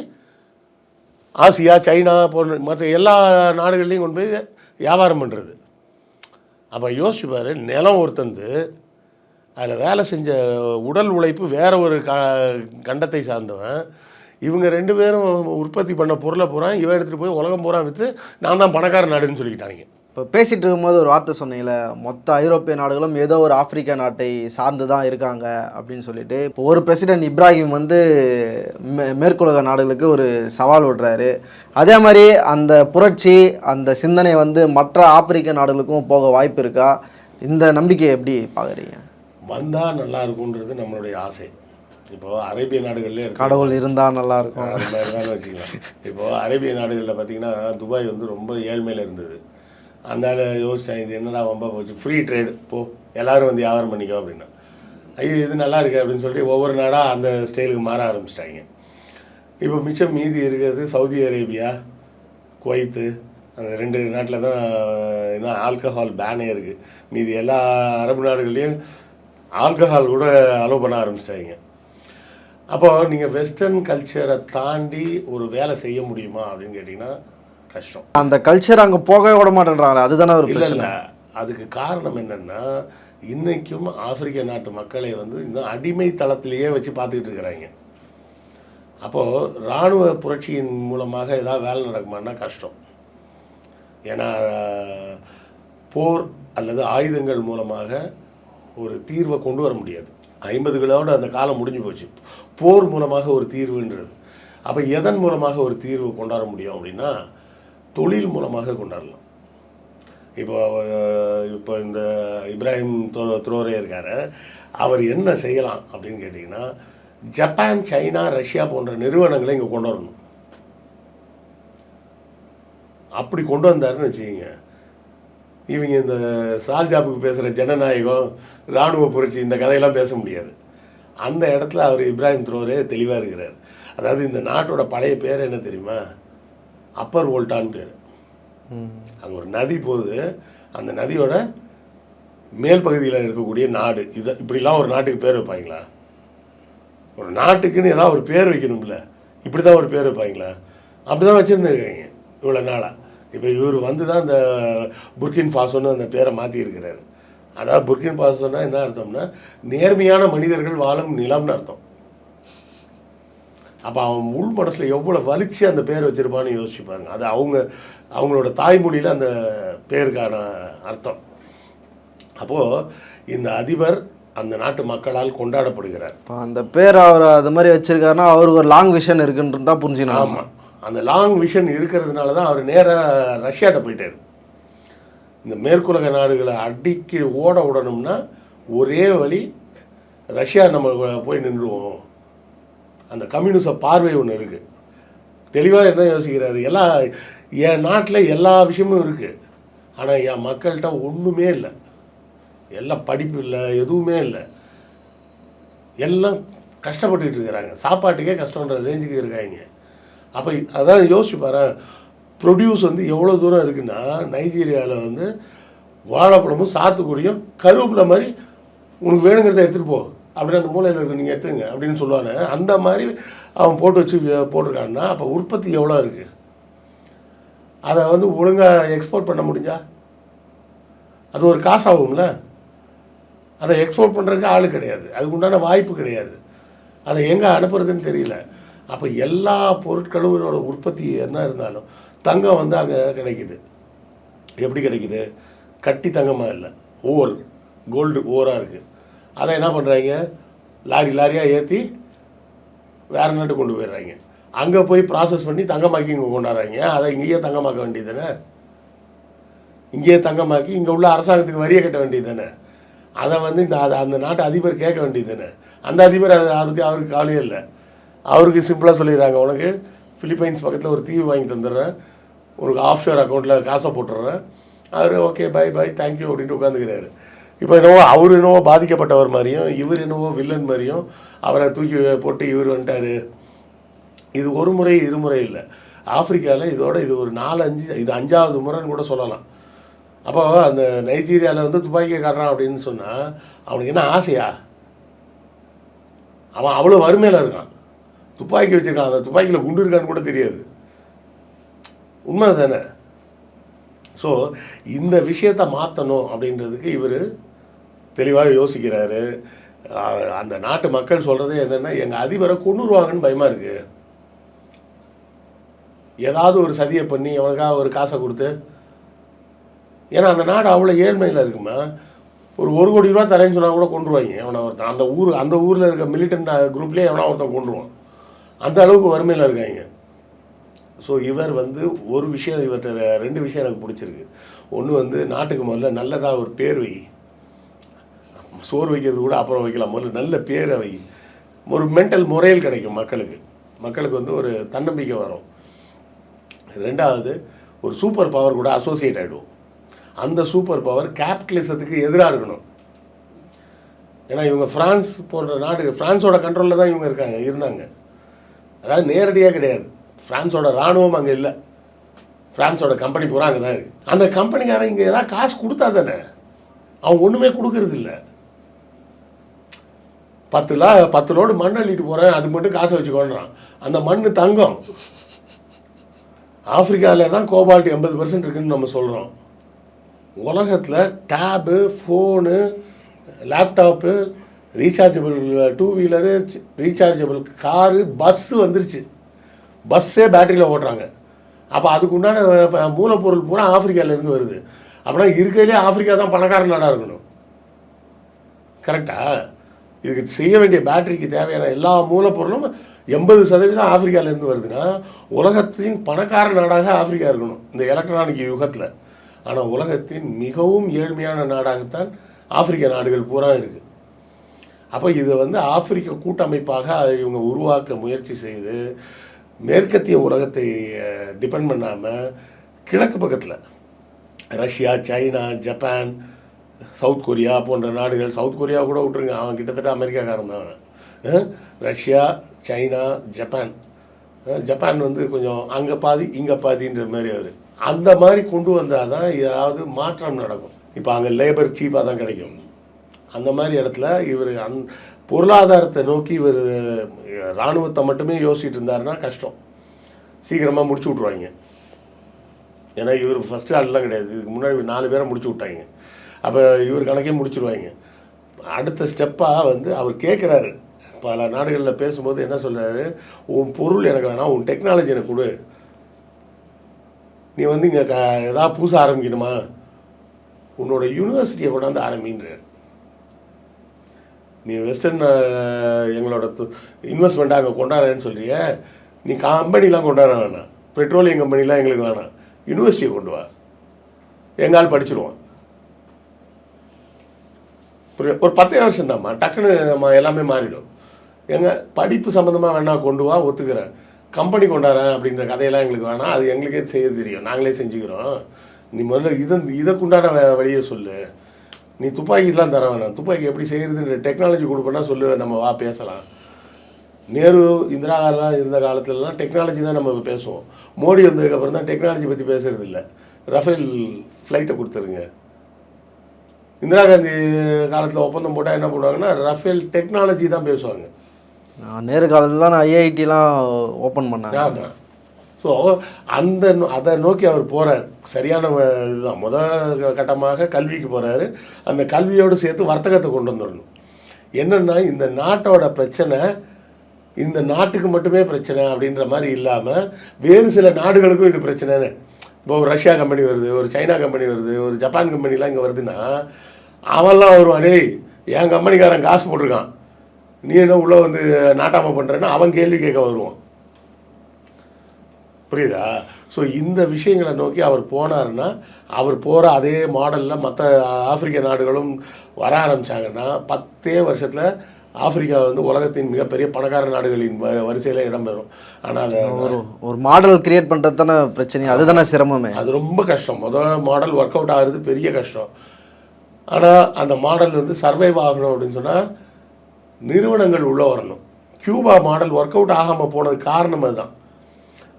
ஆசியா சைனா போன்ற மற்ற எல்லா நாடுகள்லையும் கொண்டு போய் வியாபாரம் பண்ணுறது அப்போ யோசிப்பார் நிலம் ஒருத்தந்து அதில் வேலை செஞ்ச உடல் உழைப்பு வேற ஒரு க கண்டத்தை சார்ந்தவன். இவங்க ரெண்டு பேரும் உற்பத்தி பண்ண பொருளை பூரா இவன் எடுத்துகிட்டு போய் உலகம் பூரா விற்று நான் தான் பணக்கார நாடுன்னு சொல்லிக்கிட்டாங்க இப்போ பேசிட்டு இருக்கும்போது ஒரு வார்த்தை சொன்னீங்களே மொத்த ஐரோப்பிய நாடுகளும் ஏதோ ஒரு ஆப்பிரிக்க நாட்டை சார்ந்து தான் இருக்காங்க அப்படின்னு சொல்லிட்டு இப்போ ஒரு பிரசிடென்ட் இப்ராஹிம் வந்து மே மேற்குலக நாடுகளுக்கு ஒரு சவால் விடுறாரு. அதே மாதிரி அந்த புரட்சி அந்த சிந்தனை வந்து மற்ற ஆப்பிரிக்க நாடுகளுக்கும் போக வாய்ப்பு இருக்கா? இந்த நம்பிக்கையை எப்படி பார்க்குறீங்க? வந்தால் நல்லா இருக்கும்ன்றது நம்மளுடைய ஆசை. இப்போ அரேபிய நாடுகள்லேயே கடவுள் இருந்தால் நல்லா இருக்கும். அது மாதிரி தான் வச்சுக்கலாம். இப்போ அரேபிய நாடுகளில் பார்த்தீங்கன்னா துபாய் வந்து ரொம்ப ஏழ்மையில் இருந்தது. அந்த யோசிச்சேன் இது என்னடா வம்பா போச்சு? ஃப்ரீ ட்ரேடு போ எல்லாரும் வந்து வியாபாரம் பண்ணிக்கோ அப்படின்னா. ஐயோ இது நல்லா இருக்கு அப்படின்னு சொல்லிட்டு ஒவ்வொரு நாடாக அந்த ஸ்டைலுக்கு மாற ஆரம்பிச்சிட்டாங்க. இப்போ மிச்சம் மீதி இருக்கிறது சவுதி அரேபியா குவைத்து அந்த ரெண்டு நாட்டில் தான் இன்னும் ஆல்கஹால் பேனே இருக்குது மீதி எல்லா அரபு நாடுகள்லேயும் ஆல்கஹால் கூட அலோவ் பண்ண ஆரம்பிச்சிட்டாங்க. அப்போ நீங்கள் வெஸ்டர்ன் கல்ச்சரை தாண்டி ஒரு வேலை செய்ய முடியுமா அப்படின்னு கேட்டிங்கன்னா கஷ்டம். அந்த கல்ச்சர் அங்கே போகவே விட மாட்டேன்றாங்களே அதுதானே ஒரு இல்லை அதுக்கு காரணம் என்னென்னா இன்றைக்கும் ஆப்பிரிக்க நாட்டு மக்களை வந்து இன்னும் அடிமை தளத்திலேயே வச்சு பார்த்துக்கிட்டு இருக்கிறாங்க. அப்போது இராணுவ புரட்சியின் மூலமாக ஏதாவது வேலை நடக்குமான்னா கஷ்டம். ஏன்னா போர் அல்லது ஆயுதங்கள் மூலமாக ஒரு தீர்வை கொண்டு வர முடியாது. ஐம்பதுகளோடு அந்த காலம் முடிஞ்சு போச்சு. போர் மூலமாக ஒரு தீர்வுன்றது. அப்போ எதன் மூலமாக ஒரு தீர்வு கொண்டாட முடியும் அப்படின்னா தொழில் மூலமாக கொண்டாடலாம். இப்போ இப்போ இந்த இப்ராஹிம் த்ரோ த்ரோரே இருக்கார் அவர் என்ன செய்யலாம் அப்படின்னு கேட்டிங்கன்னா ஜப்பான் சைனா ரஷ்யா போன்ற நிறுவனங்களை இங்கே கொண்டு வரணும். அப்படி கொண்டு வந்தாருன்னு வச்சுக்கிங்க. இவங்க இந்த சால்ஜாப்புக்கு பேசுகிற ஜனநாயகம் இராணுவ புரட்சி இந்த கதையெல்லாம் பேச முடியாது. அந்த இடத்துல அவர் இப்ராஹிம் த்ரோரே தெளிவாக இருக்கிறார். அதாவது இந்த நாட்டோட பழைய பேர் என்ன தெரியுமா? அப்பர் வோல்டான்னு பேர். அங்கே ஒரு நதி போகுது. அந்த நதியோட மேல் பகுதியில் இருக்கக்கூடிய நாடு. இது இப்படிலாம் ஒரு நாட்டுக்கு பேர் வைப்பாங்களா? ஒரு நாட்டுக்குன்னு ஏதாவது ஒரு பேர் வைக்கணும்ல. இப்படி தான் ஒரு பேர் வைப்பாங்களா? அப்படி தான் வச்சுருந்துருக்காங்க இவ்வளோ நாளாக இப்போ இவர் வந்து தான் இந்த புர்கின் ஃபாசோன்னு அந்த பேரை மாற்றியிருக்கிறாரு அதாவது புர்கின் ஃபாசோன்னா என்ன அர்த்தம்னா நேர்மையான மனிதர்கள் வாழும் நிலம்னு அர்த்தம். அப்போ அவன் உள் மனசில் எவ்வளோ வலிச்சு அந்த பேர் வச்சிருப்பான்னு யோசிச்சு பாருங்க. அது அவங்க அவங்களோட தாய்மொழியில் அந்த பேருக்கான அர்த்தம். அப்போது இந்த அதிபர் அந்த நாட்டு மக்களால் கொண்டாடப்படுகிறார். இப்போ அந்த பேர் அவர் அது மாதிரி வச்சிருக்காருன்னா அவருக்கு ஒரு லாங் விஷன் இருக்குன்றது தான் புரிஞ்சுக்கணும். ஆமாம் அந்த லாங் விஷன் இருக்கிறதுனால தான் அவர் நேராக ரஷ்யாட்ட போயிட்டார். இந்த மேற்குலக நாடுகளை அடிக்கி ஓட விடணும்னா ஒரே வழி ரஷ்யா நம்ம போய் நின்றுவோம். அந்த கம்யூனிச பார்வை ஒன்று இருக்குது தெளிவாக என்ன யோசிக்கிறாரு? எல்லா என் நாட்டில் எல்லா விஷயமும் இருக்குது ஆனால் என் மக்கள்கிட்ட ஒன்றுமே இல்லை. எல்லாம் படிப்பு இல்லை எதுவுமே இல்லை. எல்லாம் கஷ்டப்பட்டுட்டு இருக்கிறாங்க. சாப்பாட்டுக்கே கஷ்டன்ற ரேஞ்சுக்கு இருக்காங்க. அப்போ அதான் யோசிச்சு பாரு ப்ரொடியூஸ் வந்து எவ்வளோ தூரம் இருக்குன்னா நைஜீரியாவில் வந்து வாழைப்பழமும் சாத்துக்குடியும் கருவேப்பிலை மாதிரி உனக்கு வேணுங்கிறத எடுத்துகிட்டு போ. அப்படின்னு அந்த மூலையில் இருக்கு நீங்கள் எடுத்துங்க அப்படின்னு சொல்லுவானே அந்த மாதிரி அவன் போட்டு வச்சு வி- போட்டிருக்கான்னா அப்போ உற்பத்தி எவ்வளோ இருக்குது அதை வந்து ஒழுங்காக எக்ஸ்போர்ட் பண்ண முடிஞ்சா? அது ஒரு காசு ஆகும்ல? அதை எக்ஸ்போர்ட் பண்ணுறதுக்கு ஆள் கிடையாது. அதுக்கு உண்டான வாய்ப்பு கிடையாது. அதை எங்கே அனுப்புறதுன்னு தெரியல. அப்போ எல்லா பொருட்களும் இதோட உற்பத்தி என்ன இருந்தாலும் தங்கம் வந்து அங்கே கிடைக்குது. எப்படி கிடைக்குது? கட்டி தங்கமாக இல்லை. ஓர் கோல்டு ஓராக இருக்குது அதை என்ன பண்ணுறாங்க லாரி லாரியாக ஏற்றி வேறு நாட்டுக்கு கொண்டு போயிடுறாங்க. அங்கே போய் ப்ராசஸ் பண்ணி தங்கமாக்கி இங்கே கொண்டாடுறாங்க. அதை இங்கேயே தங்கமாக்க வேண்டியது தானே இங்கேயே தங்கமாக்கி இங்கே உள்ள அரசாங்கத்துக்கு வரியை கட்ட வேண்டியது தானே அதை வந்து இந்த அதை அந்த நாட்டு அதிபர் கேட்க வேண்டியது தானே அந்த அதிபர் அதை அதை பற்றி அவருக்கு கவலையே இல்லை. அவருக்கு சிம்பிளாக சொல்லிடுறாங்க. உனக்கு ஃபிலிப்பைன்ஸ் பக்கத்தில் ஒரு தீவு வாங்கி தந்துடுறேன். உனக்கு ஆஃப்ஷோர் அக்கௌண்ட்டில் காசை போட்டுடுறேன். அவர் okay bye bye thank you அப்படின்ட்டு உட்காந்துக்கிறாரு இப்போ என்னவோ அவர் என்னவோ பாதிக்கப்பட்டவர் மாதிரியும் இவர் என்னவோ வில்லன் மாதிரியும் அவரை தூக்கி போட்டு இவர் வந்துட்டாரு. இது ஒரு முறை இருமுறை இல்லை. ஆப்பிரிக்காவில் இதோட இது ஒரு நாலு அஞ்சு இது அஞ்சாவது முறைன்னு கூட சொல்லலாம். அப்போ அந்த நைஜீரியாவில் வந்து துப்பாக்கியை காட்டுறான் அப்படின்னு சொன்னால் அவனுக்கு என்ன ஆசையா? அவன் அவ்வளோ வறுமையில் இருக்கான். துப்பாக்கி வச்சிருக்கான். அந்த துப்பாக்கியில் குண்டு இருக்கான்னு கூட தெரியாது. உண்மை தானே ஸோ இந்த விஷயத்தை மாற்றணும் அப்படின்றதுக்கு இவர் தெளிவாக யோசிக்கிறாரு. அந்த நாட்டு மக்கள் சொல்கிறது என்னென்னா எங்கள் அதிபரை கொண்டுருவாங்கன்னு பயமாக இருக்குது ஏதாவது ஒரு சதியை பண்ணி அவனுக்காக ஒரு காசை கொடுத்து. ஏன்னா அந்த நாடு அவ்வளோ ஏழ்மையில் இருக்குமா? ஒரு ஒரு கோடி ரூபா தரேன்னு சொன்னால் கூட கொண்டுருவாங்க எவனை ஒருத்தன் அந்த ஊர் அந்த ஊரில் இருக்க மிலிட்டன்ட் குரூப்லேயே எவனா ஒருத்தன் கொண்டுருவான் அந்த அளவுக்கு வறுமையில் இருக்காங்க. ஸோ இவர் வந்து ஒரு விஷயம் இவர்கிட்ட ரெண்டு விஷயம் எனக்கு பிடிச்சிருக்கு. ஒன்று வந்து நாட்டுக்கு முதல்ல நல்லதாக ஒரு பேர் வை சோறு வைக்கிறது கூட அப்புறம் வைக்கலாம். முதல்ல நல்ல பேரை வை. ஒரு மென்டல் முறையில் கிடைக்கும் மக்களுக்கு. மக்களுக்கு வந்து ஒரு தன்னம்பிக்கை வரும். ரெண்டாவது ஒரு சூப்பர் பவர் கூட அசோசியேட் ஆகிடுவோம் அந்த சூப்பர் பவர் கேபிட்டலிசத்துக்கு எதிராக இருக்கணும். ஏன்னா இவங்க ஃப்ரான்ஸ் போன்ற நாடு ஃப்ரான்ஸோட கண்ட்ரோலில் தான் இவங்க இருக்காங்க இருந்தாங்க. அதாவது நேரடியாக கிடையாது. ஃப்ரான்ஸோட இராணுவம் அங்கே இல்லை. ஃப்ரான்ஸோட கம்பெனி பூரா அங்கே தான் இருக்குது அந்த கம்பெனிக்காரன் இங்கே ஏதாவது காசு கொடுத்தா தானே? அவன் ஒன்றுமே கொடுக்கறது இல்லை பத்து லா பத்து லோடு மண் அள்ளிட்டு போகிறேன் அது மட்டும் காசை வச்சுக்கோன்றான். அந்த மண் தங்கம். ஆப்பிரிக்காவில் தான் கோபால்ட் எண்பது பர்சன்ட் இருக்குன்னு நம்ம சொல்கிறோம் உலகத்தில் tab phone laptop rechargeable two wheeler rechargeable car bus வந்துருச்சு பஸ்ஸே பேட்டரியில் ஓட்டுறாங்க. அப்போ அதுக்கு உண்டான மூலப்பொருள் பூரா ஆஃப்ரிக்காவிலேருந்து வருது. அப்படின்னா இருக்கையிலே ஆஃப்ரிக்கா தான் பணக்கார நாடாக இருக்கணும். கரெக்டாக இதுக்கு செய்ய வேண்டிய பேட்டரிக்கு தேவையான எல்லா மூலப்பொருளும் எண்பது சதவீதம் ஆப்பிரிக்காவிலேருந்து வருதுன்னா உலகத்தின் பணக்கார நாடாக ஆப்பிரிக்கா இருக்கணும் இந்த எலக்ட்ரானிக் யுகத்தில். ஆனால் உலகத்தின் மிகவும் ஏழ்மையான நாடாகத்தான் ஆப்பிரிக்க நாடுகள் பூரா இருக்குது அப்போ இது வந்து ஆப்பிரிக்க கூட்டமைப்பாக இவங்க உருவாக்க முயற்சி செய்து மேற்கத்திய உலகத்தை டிபெண்ட் பண்ணாமல் கிழக்கு பக்கத்தில் Russia China Japan south Korea போன்ற நாடுகள் சவுத் கொரியா கூட விட்டுருங்க. அவன் கிட்டத்தட்ட அமெரிக்காக்காரன் தான் ரஷ்யா சைனா ஜப்பான். ஜப்பான் வந்து கொஞ்சம் அங்கே பாதி இங்கே பாதின்ற மாதிரி அவர். அந்த மாதிரி கொண்டு வந்தால் தான் ஏதாவது மாற்றம் நடக்கும். இப்போ அங்கே லேபர் சீப்பாக தான் கிடைக்கும். அந்த மாதிரி இடத்துல இவர் அந் பொருளாதாரத்தை நோக்கி இவர் இராணுவத்தை மட்டுமே யோசிச்சுட்டு இருந்தாருன்னா கஷ்டம். சீக்கிரமாக முடிச்சு விட்ருவாங்க ஏன்னா இவர் ஃபஸ்ட்டு ஆள்லாம் கிடையாது. இதுக்கு முன்னாடி நாலு பேரை முடிச்சு விட்டாங்க. அப்போ இவர் கணக்கே முடிச்சிருவாங்க. அடுத்த ஸ்டெப்பாக வந்து அவர் கேட்குறாரு பல நாடுகளில் பேசும்போது என்ன சொல்கிறாரு உன் பொருள் எனக்கு வேணாம் உன் டெக்னாலஜி எனக்கு கொடு. நீ வந்து இங்கே க எதாவது புதுசாக ஆரம்பிக்கணுமா? உன்னோட யூனிவர்சிட்டியை கொண்டாந்து ஆரம்பின்றார். நீ வெஸ்டர்ன் எங்களோட இன்வெஸ்ட்மெண்ட்டாக அங்கே கொண்டாடுறேன்னு சொல்லியே நீ கம்பெனிலாம் கொண்டாட வேணாம். பெட்ரோலியம் கம்பெனிலாம் எங்களுக்கு வேணாம். யூனிவர்சிட்டியை கொண்டு வா. எங்கால் படிச்சிருவான். புரியுது? ஒரு பத்தே வருஷம் தான்மா டக்குன்னு நம்ம எல்லாமே மாறிடும். எங்க படிப்பு சம்மந்தமாக வேணா கொண்டு வா ஒத்துக்கிறேன் கம்பெனி கொண்டாடுறேன் அப்படின்ற கதையெல்லாம் எங்களுக்கு வேணாம். அது எங்களுக்கே செய்ய தெரியும். நாங்களே செஞ்சுக்கிறோம். நீ முதல்ல இதை இதற்குண்டான வழியை சொல்லு. நீ துப்பாக்கிலாம் தர வேணாம். துப்பாக்கி எப்படி செய்கிறதுன்ற டெக்னாலஜி கொடுப்பேன்னா சொல்லுவேன் நம்ம வா பேசலாம். நேரு இந்திரா காலம் இருந்த காலத்துலலாம் டெக்னாலஜி தான் நம்ம பேசுவோம். மோடி வந்ததுக்கப்புறம் தான் டெக்னாலஜி பற்றி பேசுகிறது இல்லை ரஃபேல் ஃப்ளைட்டை கொடுத்துருங்க. இந்திரா காந்தி காலத்தில் ஒப்பந்தம் போட்டால் என்ன பண்ணுவாங்கன்னா ரஃபேல் டெக்னாலஜி தான் பேசுவாங்க. நான் நேரு காலத்தில் தான் நான் ஐஐடிலாம் ஓப்பன் பண்ணேன் ஸோ அந்த அதை நோக்கி அவர் போகிறார் சரியான இதுதான். முதல் கட்டமாக கல்விக்கு போகிறாரு அந்த கல்வியோடு சேர்த்து வர்த்தகத்தை கொண்டு வந்துடணும். என்னென்னா இந்த நாட்டோட பிரச்சனை இந்த நாட்டுக்கு மட்டுமே பிரச்சனை அப்படின்ற மாதிரி இல்லாமல் வேறு சில நாடுகளுக்கும் இது பிரச்சனைன்னு. இப்போ ஒரு ரஷ்யா கம்பெனி வருது ஒரு சைனா கம்பெனி வருது ஒரு ஜப்பான் கம்பெனிலாம் இங்கே வருதுன்னா அவன்லாம் வருவான் டேய் என் கம்பெனிக்காரன் காசு போட்டிருக்கான். நீ என்ன உள்ளே வந்து நாட்டாமல் பண்ணுறேன்னா அவன் கேள்வி கேட்க வருவான். புரியுதா? ஸோ இந்த விஷயங்களை நோக்கி அவர் போனாருன்னா அவர் போகிற அதே மாடலில் மற்ற ஆப்பிரிக்க நாடுகளும் வர ஆரம்பிச்சாங்கன்னா பத்தே வருஷத்தில் ஆப்பிரிக்கா வந்து உலகத்தின் மிகப்பெரிய பணக்கார நாடுகளின் வ வரிசையில் இடம்பெறும் ஆனால் அதை ஒரு ஒரு மாடல் கிரியேட் பண்ணுறது தானே பிரச்சனை அதுதானே சிரமமே. அது ரொம்ப கஷ்டம். முதல் மாடல் ஒர்க் அவுட் ஆகுறது பெரிய கஷ்டம். ஆனால் அந்த மாடல் வந்து சர்வைவ் ஆகணும் அப்படின்னு சொன்னால் நிறுவனங்கள் உள்ளே வரணும். கியூபா மாடல் ஒர்க் அவுட் ஆகாமல் போனது காரணம் அதுதான்.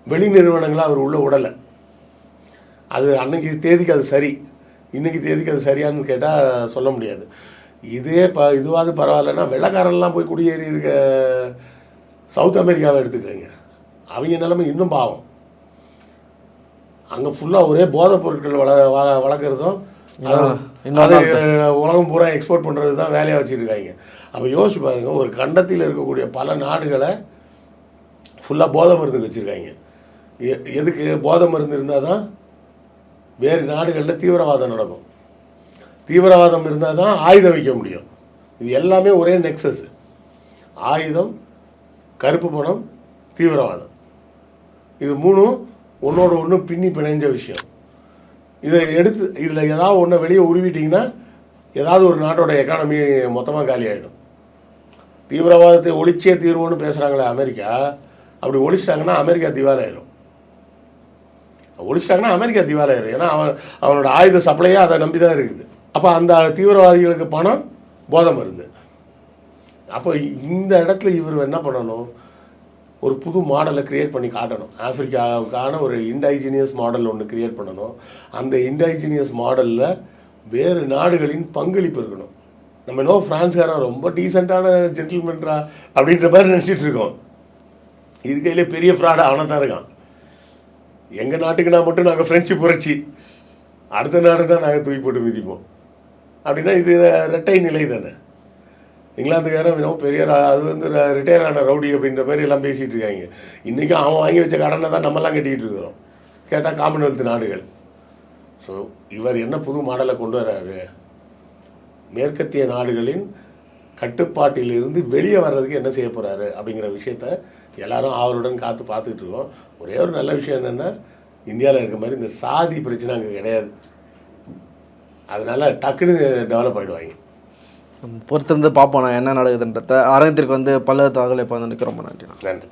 வெளி நிறுவனங்களை அவர் உள்ளே விடலை. அது அன்னைக்கு தேதிக்கு அது சரி. இன்னைக்கு தேதிக்கு அது சரியான்னு கேட்டால் சொல்ல முடியாது. இதே ப இதுவாது பரவாயில்லன்னா வெள்ளைக்காரன்லாம் போய் குடியேறி இருக்க சவுத் அமெரிக்காவை எடுத்துக்கோங்க. அவங்க நிலைமை இன்னும் பாவம். அங்கே ஃபுல்லாக ஒரே போதைப் பொருட்கள் வள வள- வளர்க்குறதும் அது- உலகம் பூரா எக்ஸ்போர்ட் பண்ணுறது தான் வேலையாக வச்சுட்டு இருக்காங்க அப்போ யோசிச்சு பாருங்க ஒரு கண்டத்தில் இருக்கக்கூடிய பல நாடுகளை ஃபுல்லாக போதை மருந்து வச்சுருக்காங்க. எ- எதுக்கு போதை மருந்து இருந்தால் தான் வேறு நாடுகளில் தீவிரவாதம் நடக்கும். தீவிரவாதம் இருந்தால் தான் ஆயுதம் வைக்க முடியும். இது எல்லாமே ஒரே நெக்ஸஸ் ஆயுதம் கருப்பு பணம் தீவிரவாதம். இது மூணும் ஒன்றோட ஒன்று பின்னி பிணைஞ்ச விஷயம். இதை எடுத்து இதில் ஏதாவது ஒன்று வெளியே உருவிட்டிங்கன்னா ஏதாவது ஒரு நாட்டோட எக்கானமி மொத்தமாக காலி ஆகிடும் தீவிரவாதத்தை ஒழிச்சே தீர்வுன்னு பேசுகிறாங்களே அமெரிக்கா அப்படி ஒழிச்சிட்டாங்கன்னா அமெரிக்கா திவாலாயிடும் ஆயிரும் ஒழிச்சிட்டாங்கன்னா அமெரிக்கா திவாலாயிரும். ஏன்னா அவன் அவனோட ஆயுத சப்ளையே அதை நம்பி தான் இருக்குது. அப்போ அந்த தீவிரவாதிகளுக்கு பணம் போதை மருந்து. அப்போ இந்த இடத்துல இவர் என்ன பண்ணணும்? ஒரு புது மாடலை க்ரியேட் பண்ணி காட்டணும். ஆஃப்ரிக்காவுக்கான ஒரு இன்டைஜினியஸ் மாடல் ஒன்று க்ரியேட் பண்ணணும். அந்த இன்டைஜினியஸ் மாடலில் வேறு நாடுகளின் பங்களிப்பு இருக்கணும். நம்ம இன்னும் ஃப்ரான்ஸ்காரன் ரொம்ப டீசெண்டான ஜென்டில்மென்ட்ரா அப்படின்ற மாதிரி நினச்சிட்டு இருக்கோம். இருக்கையிலே பெரிய ஃப்ராடாக அவனை தான் இருக்கான் எங்கள் நாட்டுக்குனா மட்டும் நாங்கள் ஃப்ரெஞ்சு புரட்சி. அடுத்த நாடுனா நாங்கள் தூக்கி போட்டு மிதிப்போம். அப்படின்னா இது ரெட்டை நிலை தானே. இங்கிலாந்துக்காரன் இன்னும் பெரிய அது வந்து ரிட்டையர் ஆன ரவுடி அப்படின்ற மாதிரி எல்லாம் பேசிகிட்டு இருக்காங்க. இன்றைக்கும் அவன் வாங்கி வச்ச கடனை தான் நம்மலாம் கட்டிக்கிட்டு இருக்கிறோம். கேட்டால் காமன்வெல்த் நாடுகள். ஸோ இவர் என்ன புது மாடலை கொண்டு வராரு? மேற்கத்திய நாடுகளின் கட்டுப்பாட்டிலிருந்து வெளியே வர்றதுக்கு என்ன செய்ய போகிறாரு அப்படிங்கிற விஷயத்த எல்லாரும் ஆவலுடன் காத்து பார்த்துக்கிட்டு இருக்கோம். ஒரே ஒரு நல்ல விஷயம் என்னென்னா இந்தியாவில் இருக்க மாதிரி இந்த சாதி பிரச்சனை அங்கே கிடையாது. அதனால் டக்குன்னு டெவலப் ஆகிடுவாங்க பொறுத்திருந்து பார்ப்போம் நான் என்ன நடக்குதுன்றத. அரங்கத்திற்கு வந்து பல்லவ தகவலை இப்போ வந்து ரொம்ப நன்றி. நன்றி.